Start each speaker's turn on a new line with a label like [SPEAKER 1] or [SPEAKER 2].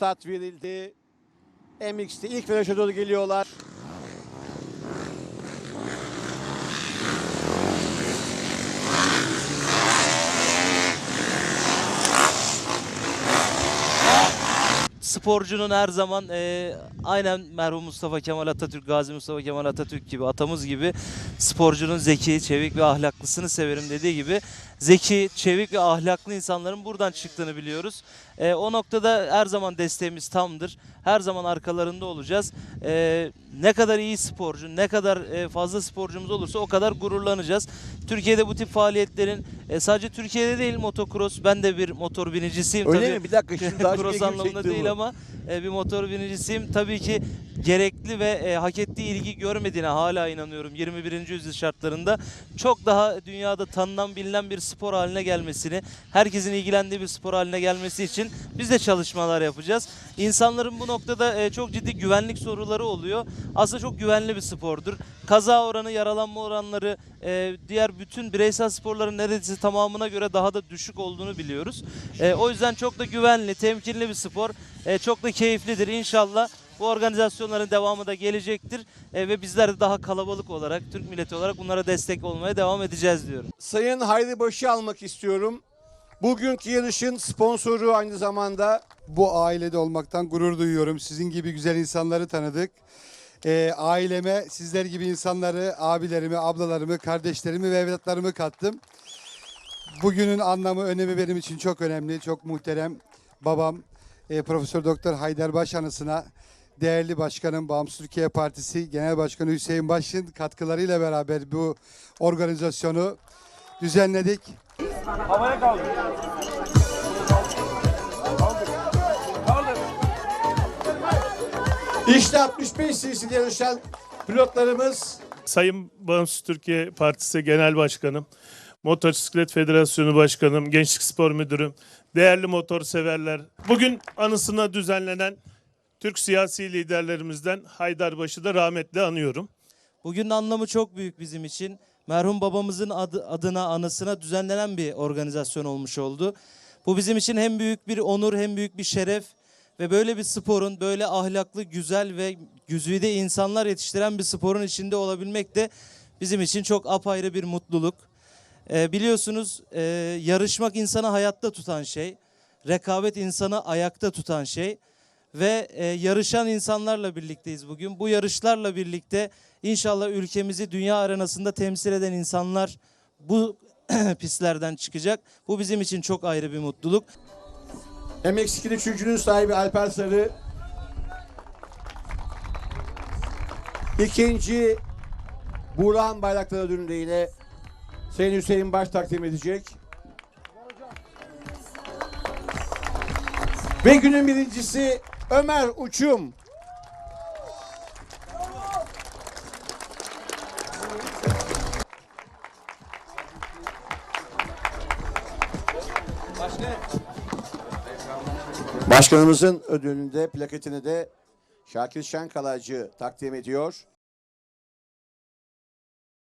[SPEAKER 1] start verildi. MX'de ilk viraja doğru geliyorlar.
[SPEAKER 2] sporcunun her zaman e, aynen merhum Mustafa Kemal Atatürk, Gazi Mustafa Kemal Atatürk gibi atamız gibi sporcunun zeki, çevik ve ahlaklısını severim dediği gibi zeki, çevik ve ahlaklı insanların buradan çıktığını biliyoruz. E, o noktada her zaman desteğimiz tamdır. Her zaman arkalarında olacağız. E, ne kadar iyi sporcu, ne kadar e, fazla sporcumuz olursa o kadar gururlanacağız. Türkiye'de bu tip faaliyetlerin e, sadece Türkiye'de değil motocross. Ben de bir motor binicisiyim.
[SPEAKER 1] Öyle
[SPEAKER 2] tabii.
[SPEAKER 1] mi? Bir dakika şimdi daha
[SPEAKER 2] Cross anlamında değil
[SPEAKER 1] bu.
[SPEAKER 2] ama e, bir motor binicisiyim. Tabii ki gerekli ve e, hak ettiği ilgi görmediğine hala inanıyorum 21. yüzyıl şartlarında. Çok daha dünyada tanınan bilinen bir spor haline gelmesini, herkesin ilgilendiği bir spor haline gelmesi için biz de çalışmalar yapacağız. İnsanların bu noktada e, çok ciddi güvenlik soruları oluyor. Aslında çok güvenli bir spordur. Kaza oranı, yaralanma oranları e, diğer bütün bireysel sporların neredeyse tamamına göre daha da düşük olduğunu biliyoruz. E, o yüzden çok da güvenli, temkinli bir spor. E, çok da keyiflidir inşallah. Bu organizasyonların devamı da gelecektir E, ve bizler de daha kalabalık olarak, Türk milleti olarak bunlara destek olmaya devam edeceğiz diyorum.
[SPEAKER 1] Sayın Hayri Baş'ı almak istiyorum. Bugünkü yarışın sponsoru aynı zamanda
[SPEAKER 3] Bu ailede olmaktan gurur duyuyorum. Sizin gibi güzel insanları tanıdık. Ee, aileme sizler gibi insanları, abilerimi, ablalarımı, kardeşlerimi ve evlatlarımı kattım. Bugünün anlamı, önemi benim için çok önemli, çok muhterem. Babam e, Profesör Doktor Haydar Baş anısına değerli başkanım Bağımsız Türkiye Partisi Genel Başkanı Hüseyin Baş'ın katkılarıyla beraber bu organizasyonu düzenledik.
[SPEAKER 1] İşte 65 cc'de yarışan pilotlarımız
[SPEAKER 4] Sayın Bağımsız Türkiye Partisi Genel Başkanım, Motosiklet Federasyonu Başkanım, Gençlik Spor Müdürüm, değerli motor severler. Bugün anısına düzenlenen Türk siyasi liderlerimizden Haydarbaş'ı da rahmetle anıyorum.
[SPEAKER 2] Bugünün anlamı çok büyük bizim için. Merhum babamızın adı, adına, anısına düzenlenen bir organizasyon olmuş oldu. Bu bizim için hem büyük bir onur hem büyük bir şeref ve böyle bir sporun, böyle ahlaklı, güzel ve güzide insanlar yetiştiren bir sporun içinde olabilmek de bizim için çok apayrı bir mutluluk. Ee, biliyorsunuz e, yarışmak insanı hayatta tutan şey, rekabet insanı ayakta tutan şey ve e, yarışan insanlarla birlikteyiz bugün. Bu yarışlarla birlikte inşallah ülkemizi dünya arenasında temsil eden insanlar bu pistlerden çıkacak. Bu bizim için çok ayrı bir mutluluk.
[SPEAKER 1] MX2'de üçüncünün sahibi Alper Sarı. İkinci Burhan Bayraktar ödülünü de yine Sayın Hüseyin Baş takdim edecek. Ve günün birincisi Ömer Uçum. Başkanımızın ödülünü de plaketini de Şakir Şenkalaycı takdim ediyor.